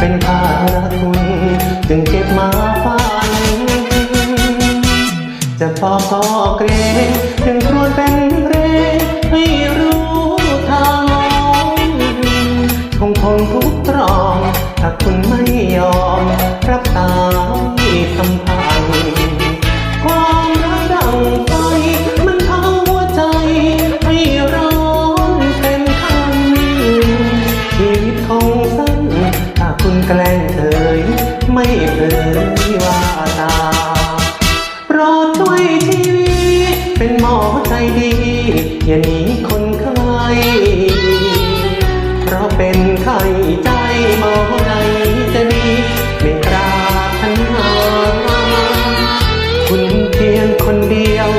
เป็นภาระคุณจึงเก็บมาฝัน จะปอบก็เกรงถึงครวญเป็นเรให้รู้ อย่าหนีคนไข้เพราะเป็นไข้ใจหมอใดจะดีไม่ปราถนาคุณเพียงคนเดียว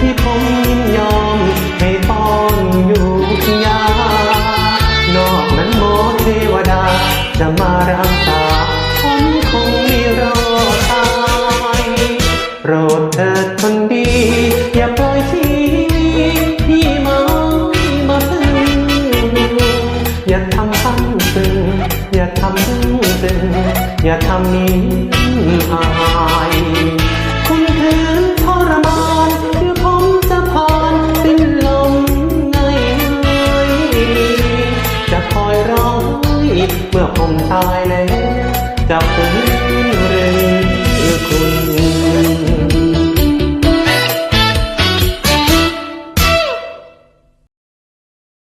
ที่ผมยินยอมให้ป้อนอยู่ยานอกนั้นหมอเทวดาจะมารัก อย่าทำซึ้งซึ้งอย่าทำนี้อายคุณคืนทรมานคือผมจะผ่านสิ้นลมง่ายๆจะคอยร้องไห้เมื่อผมตายแล้วจะฟื้น